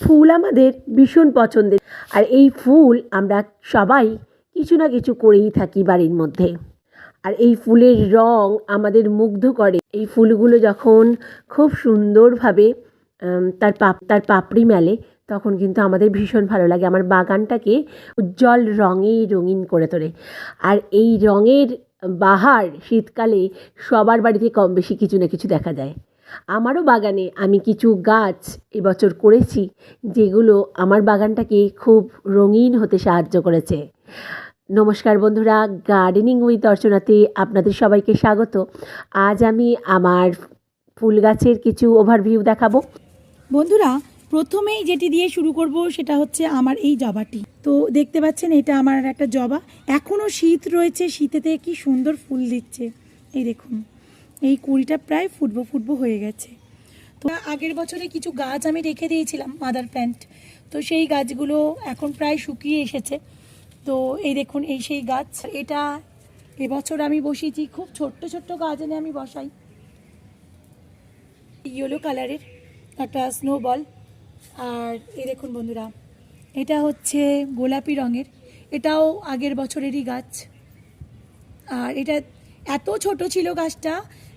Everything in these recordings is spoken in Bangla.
ফুল আমাদের ভীষণ পছন্দের। আর এই ফুল আমরা সবাই কিছু না কিছু করেই থাকি বাড়ির মধ্যে। আর এই ফুলের রং আমাদের মুগ্ধ করে। এই ফুলগুলো যখন খুব সুন্দরভাবে তার পাপ, তার পাপড়ি মেলে, তখন কিন্তু আমাদের ভীষণ ভালো লাগে। আমার বাগানটাকে উজ্জ্বল রঙে রঙিন করে তোলে। আর এই রঙের বাহার শীতকালে সবার বাড়িতে কম বেশি কিছু না কিছু দেখা যায়। আমারও বাগানে আমি কিছু গাছ এবছর করেছি, যেগুলো আমার বাগানটাকে খুব রঙিন হতে সাহায্য করেছে। নমস্কার বন্ধুরা গার্ডেনিং উইথ অর্চনাতে আপনাদের সবাইকে স্বাগত। আজ আমি আমার ফুল গাছের কিছু ওভারভিউ দেখাবো। বন্ধুরা, প্রথমেই যেটি দিয়ে শুরু করব সেটা হচ্ছে আমার এই জবাটি। তো দেখতে পাচ্ছেন, এটা আমার একটা জবা। এখনও শীত রয়েছে, শীতেতে কি সুন্দর ফুল দিচ্ছে। এই দেখুন। এই কুড়িটা প্রায় ফুটবো ফুটবো হয়ে গেছে। তো আগের বছরে কিছু গাছ আমি রেখে দিয়েছিলাম মাদার প্ল্যান্ট তো সেই গাছগুলো এখন প্রায় শুকিয়ে এসেছে। তো এই দেখুন, এই সেই গাছ। এটা এবছর আমি বসিয়েছি, খুব ছোট্ট ছোট্ট গাছ এনে আমি বসাই। ইয়েলো কালারের একটা স্নো বল আর এই দেখুন বন্ধুরা, এটা হচ্ছে গোলাপি রঙের। এটাও আগের বছরেরই গাছ। আর এটা এত ছোট ছিল গাছটা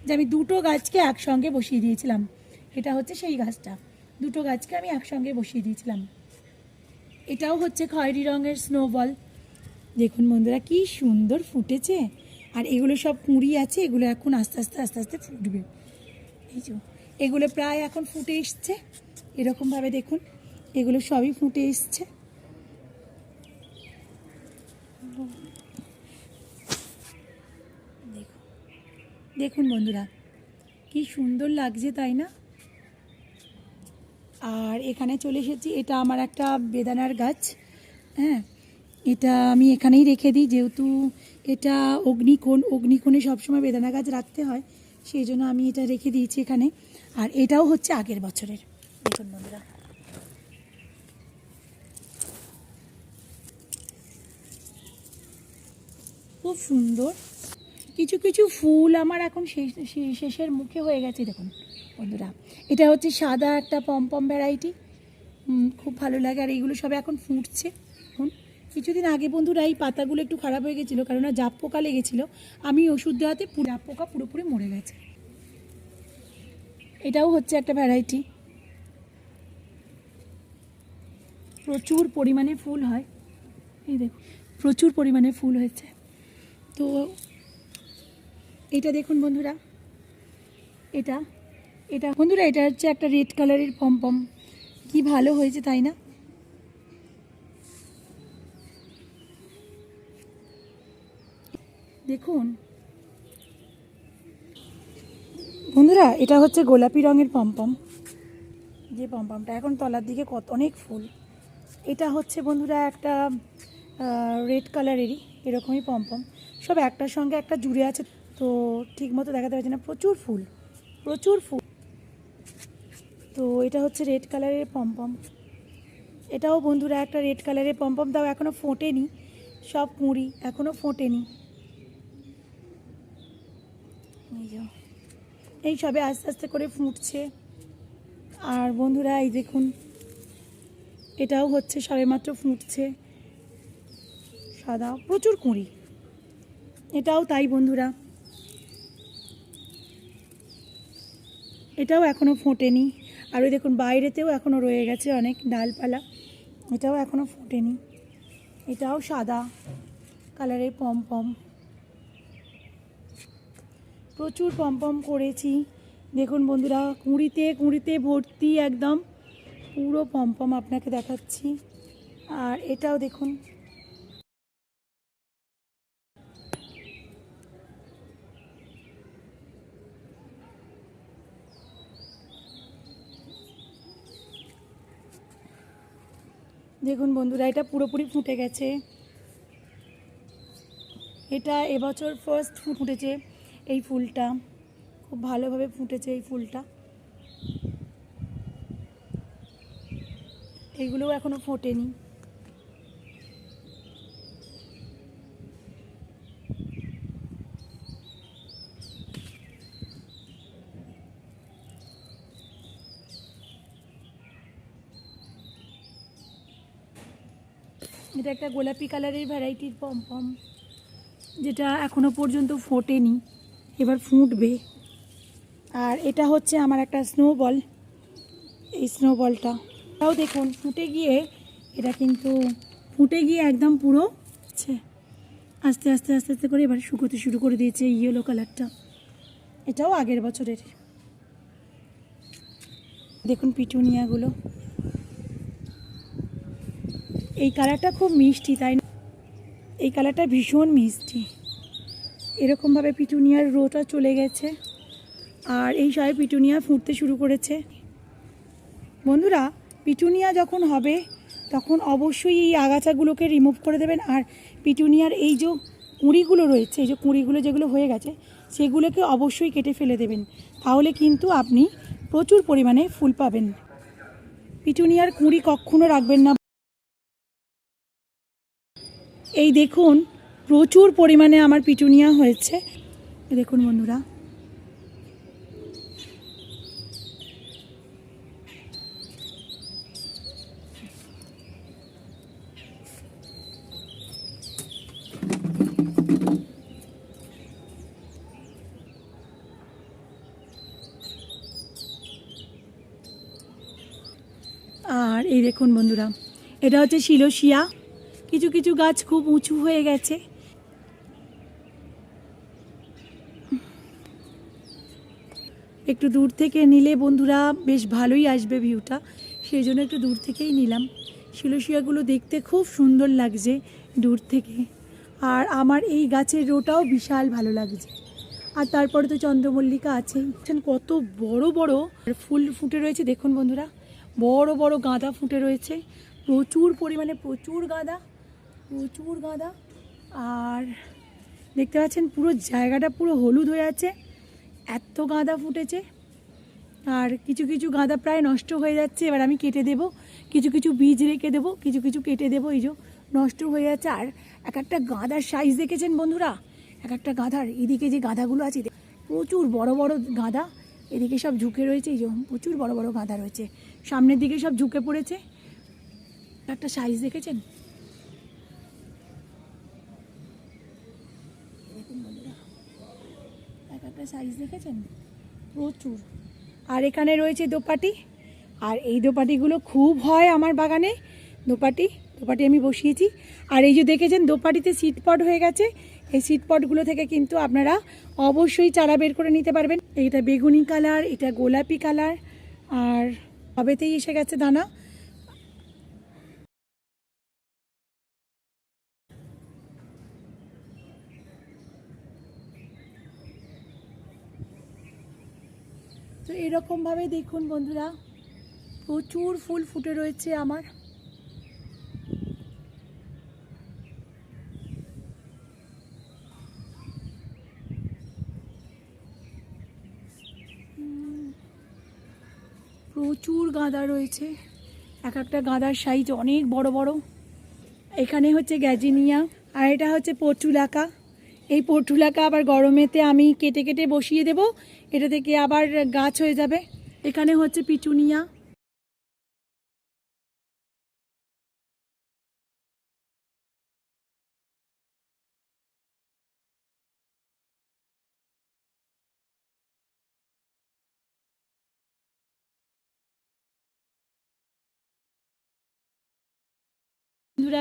যে আমি দুটো গাছকে একসঙ্গে বসিয়ে দিয়েছিলাম। এটা হচ্ছে সেই গাছটা। দুটো গাছকে আমি একসঙ্গে বসিয়ে দিয়েছিলাম। এটাও হচ্ছে খয়েরি রঙের স্নো বল দেখুন বন্ধুরা, কি সুন্দর ফুটেছে। আর এগুলো সব কুঁড়ি আছে, এগুলো এখন আস্তে আস্তে আস্তে আস্তে ফুটবে। এই যে, এগুলো প্রায় এখন ফুটে এসছে। এরকমভাবে দেখুন, এগুলো সবই ফুটে এসছে দেখুন দেখুন বন্ধুরা, কি সুন্দর লাগছে তাই না? আর এখানে চলে এসেছি, এটা আমার একটা বেদানার গাছ হ্যাঁ? এটা আমি এখানেই রেখে দিই, যেহেতু এটা অগ্নিকোণ, অগ্নিকোণে সবসময় বেদানা গাছ রাখতে হয়, সেই জন্য আমি এটা রেখে দিয়েছি এখানে। আর এটাও হচ্ছে আগের বছরের। দেখুন বন্ধুরা। খুব সুন্দর। কিছু কিছু ফুল আমার এখন শেষ শেষের মুখে হয়ে গেছে, দেখুন, বন্ধুরা। এটা হচ্ছে সাদা একটা পমপম ভ্যারাইটি খুব ভালো লাগে, আর এইগুলো সব এখন ফুটছে। এখন কিছুদিন আগে বন্ধুরা এই পাতাগুলো একটু খারাপ হয়ে গেছিল কারণ জাপ পোকা লেগেছিলো। আমি ওষুধ দেওয়াতে পুরো জাপ পোকা পুরোপুরি মরে গেছে। এটাও হচ্ছে একটা ভ্যারাইটি প্রচুর পরিমাণে ফুল হয়। এই দেখুন, প্রচুর পরিমাণে ফুল হয়েছে। তো এটা দেখুন বন্ধুরা। এটা এটা, বন্ধুরা, এটা হচ্ছে একটা রেড কালারের পমপম কি ভালো হয়েছে তাই না? দেখুন। বন্ধুরা, এটা হচ্ছে গোলাপি রঙের পমপম যে পমপমটা এখন তলার দিকে কত, অনেক ফুল। এটা হচ্ছে বন্ধুরা একটা রেড কালারেরই এরকমই পমপম সব একটার সঙ্গে একটা জুড়ে আছে। তো ঠিক মতো দেখাতে পারছি না। প্রচুর ফুল প্রচুর ফুল। তো এটা হচ্ছে রেড কালারের পম্পম এটাও বন্ধুরা একটা রেড কালারের পম্পম তাও এখনও ফোটেনি। সব কুঁড়ি এখনও ফোটেনি। এই সবে আস্তে আস্তে করে ফুটছে। আর বন্ধুরা এই দেখুন, এটাও হচ্ছে সবেমাত্র ফুটছে। সাদা, প্রচুর কুঁড়ি। এটাও তাই বন্ধুরা। এটাও এখনও ফোটেনি। আর ওই দেখুন, বাইরেতেও এখনও রয়ে গেছে অনেক ডালপালা। এটাও এখনও ফোটেনি। এটাও সাদা কালারের পমপম। প্রচুর পমপম করেছি। দেখুন বন্ধুরা, কুঁড়িতে কুঁড়িতে ভর্তি একদম পুরো পমপম আপনাকে দেখাচ্ছি। আর এটাও দেখুন দেখুন বন্ধুরা, এটা পুরোপুরি ফুটে গেছে। এটা এবছর ফার্স্ট ফুটেছে এই ফুলটা। খুব ভালোভাবে ফুটেছে এই ফুলটা। এইগুলোও এখনও ফোটেনি। এটা একটা গোলাপি কালারের ভ্যারাইটির পমপম যেটা এখনও পর্যন্ত ফোটেনি, এবার ফুটবে। আর এটা হচ্ছে আমার একটা স্নোবল এই স্নোবলটা তাও দেখুন, ফুটে গিয়ে এটা কিন্তু, ফুটে গিয়ে একদম পুরো আস্তে আস্তে আস্তে আস্তে করে এবার শুকোতে শুরু করে দিয়েছে ইয়েলো কালারটা এটাও আগের বছরের। দেখুন পিটুনিয়াগুলো। এই কালারটা খুব মিষ্টি, তাই এই কালারটা ভীষণ মিষ্টি। এরকমভাবে পিটুনিয়ার রোটা চলে গেছে। আর এই সবাই পিটুনিয়া ফুটতে শুরু করেছে। বন্ধুরা, পিটুনিয়া যখন হবে, তখন অবশ্যই এই আগাছাগুলোকে রিমুভ করে দেবেন। আর পিটুনিয়ার এই যে কুঁড়িগুলো রয়েছে, এই যে কুঁড়িগুলো যেগুলো হয়ে গেছে, সেগুলোকে অবশ্যই কেটে ফেলে দেবেন। তাহলে কিন্তু আপনি প্রচুর পরিমাণে ফুল পাবেন। পিটুনিয়ার কুঁড়ি কখনো রাখবেন না। এই দেখুন, প্রচুর পরিমাণে আমার পিটুনিয়া হয়েছে। দেখুন বন্ধুরা। আর এই দেখুন বন্ধুরা, এটা হচ্ছে শিলোশিয়া। কিছু কিছু গাছ খুব উঁচু হয়ে গেছে। একটু দূর থেকে নিলে বন্ধুরা বেশ ভালোই আসবে ভিউটা সেই জন্য একটু দূর থেকেই নিলাম। শিলোশিয়াগুলো দেখতে খুব সুন্দর লাগছে দূর থেকে। আর আমার এই গাছের রোটাও বিশাল ভালো লাগছে। আর তারপরে তো চন্দ্রমল্লিকা দেখছেন কত বড় বড় ফুল ফুটে রয়েছে। দেখুন বন্ধুরা, বড় বড় গাঁদা ফুটে রয়েছে। প্রচুর পরিমাণে, প্রচুর গাঁদা। প্রচুর গাঁদা। আর দেখতে পাচ্ছেন পুরো জায়গাটা পুরো হলুদ হয়ে আছে। এত গাঁদা ফুটেছে। আর কিছু কিছু গাঁদা প্রায় নষ্ট হয়ে যাচ্ছে। এবার আমি কেটে দেব। কিছু কিছু বীজ রেখে দেবো। কিছু কিছু কেটে দেবো। এই যে নষ্ট হয়ে যাচ্ছে। আর এক একটা গাঁদার সাইজ দেখেছেন বন্ধুরা? এক একটা গাঁদার এদিকে যে গাঁদাগুলো আছে প্রচুর বড় বড় গাঁদা। এদিকে সব ঝুঁকে রয়েছে। এই যে প্রচুর বড় বড় গাঁদা রয়েছে। সামনের দিকে সব ঝুঁকে পড়েছে। একটা সাইজ দেখেছেন দেখুন বন্ধুরা এক একটা সাইজ দেখেছেন? প্রচুর। আর এখানে রয়েছে দোপাটি। আর এই দোপাটিগুলো খুব হয় আমার বাগানে। দোপাটি দোপাটি আমি বসিয়েছি। আর এই যে দেখেছেন, দোপাটিতে সিটপট হয়ে গেছে। এই সিটপটগুলো থেকে কিন্তু আপনারা অবশ্যই চারা বের করে নিতে পারবেন। এইটা বেগুনি কালার, এটা গোলাপি কালার, আর সবেতেই এসে গেছে দানা। তো এরকমভাবে দেখুন বন্ধুরা, প্রচুর ফুল ফুটে রয়েছে আমার। প্রচুর গাঁদা রয়েছে। এক একটা গাঁদার সাইজ অনেক বড় বড়। এখানে হচ্ছে গ্যাজিনিয়া, আর এটা হচ্ছে পটুলাকা এই পটুলাকা আবার গরমেতে আমি কেটে কেটে বসিয়ে দেব। এটা থেকে আবার গাছ হয়ে যাবে। এখানে হচ্ছে পিটুনিয়া।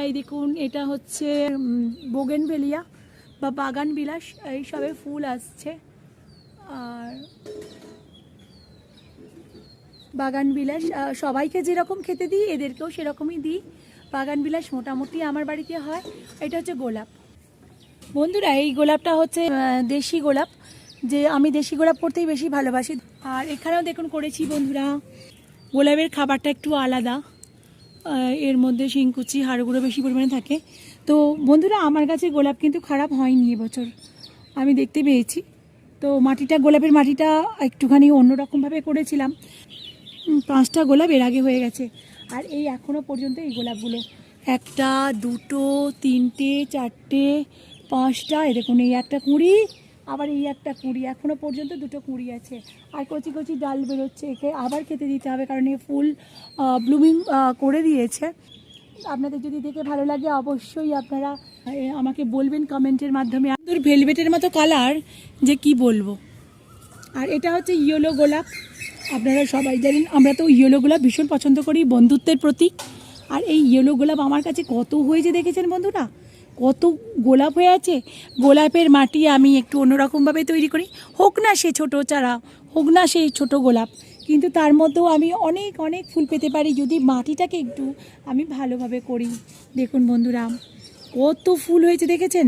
এই দেখুন, এটা হচ্ছে বোগেন ভেলিয়া বা বাগান বিলাস, এই সবে ফুল আসছে। আর বাগান বিলাস সবাইকে যেরকম খেতে দিই, এদেরকেও সেরকমই দিই। বাগান বিলাস মোটামুটি আমার বাড়িতে হয়। এটা হচ্ছে গোলাপ। বন্ধুরা, এই গোলাপটা হচ্ছে দেশি গোলাপ। যে আমি দেশি গোলাপ করতেই বেশি ভালোবাসি। আর এখানেও দেখুন করেছি বন্ধুরা, গোলাপের খাবারটা একটু আলাদা। এর মধ্যে শিংকুচি, হাড়গুঁড়ো বেশি পরিমাণে থাকে। তো বন্ধুরা, আমার কাছে গোলাপ কিন্তু খারাপ হয়নি এবছর, আমি দেখতে পেয়েছি। তো মাটিটা, গোলাপের মাটিটা একটুখানি অন্যরকমভাবে করেছিলাম। পাঁচটা গোলাপ এর আগে হয়ে গেছে, আর এই এখনও পর্যন্ত এই গোলাপগুলো। একটা, দুটো, তিনটে, চারটে, পাঁচটা, এই দেখুন, এই একটা কুঁড়ি, আবার এই একটা কুঁড়ি এখনও পর্যন্ত দুটো কুঁড়ি আছে। আর কচি কচি ডাল বেরোচ্ছে, একে আবার খেতে দিতে হবে, কারণ এ ফুল ব্লুমিং করে দিয়েছে। আপনাদের যদি দেখে ভালো লাগে, অবশ্যই আপনারা আমাকে বলবেন কমেন্টের মাধ্যমে। সুন্দর ভেলভেটের মতো কালার, যে কি বলব? আর এটা হচ্ছে ইয়েলো গোলাপ। আপনারা সবাই জানেন, আমরা তো ইয়েলো গোলাপ ভীষণ পছন্দ করি, বন্ধুত্বের প্রতীক। আর এই ইয়েলো গোলাপ আমার কাছে কত হয়েছে দেখেছেন বন্ধুরা? কত গোলাপ হয়ে আছে। গোলাপের মাটি আমি একটু অন্যরকমভাবে তৈরি করি। হোক না সে ছোটো চারা, হোক না সেই ছোটো গোলাপ। কিন্তু তার মধ্যেও আমি অনেক অনেক ফুল পেতে পারি। যদি মাটিটাকে একটু আমি ভালোভাবে করি। দেখুন বন্ধুরা, কত ফুল হয়েছে, দেখেছেন?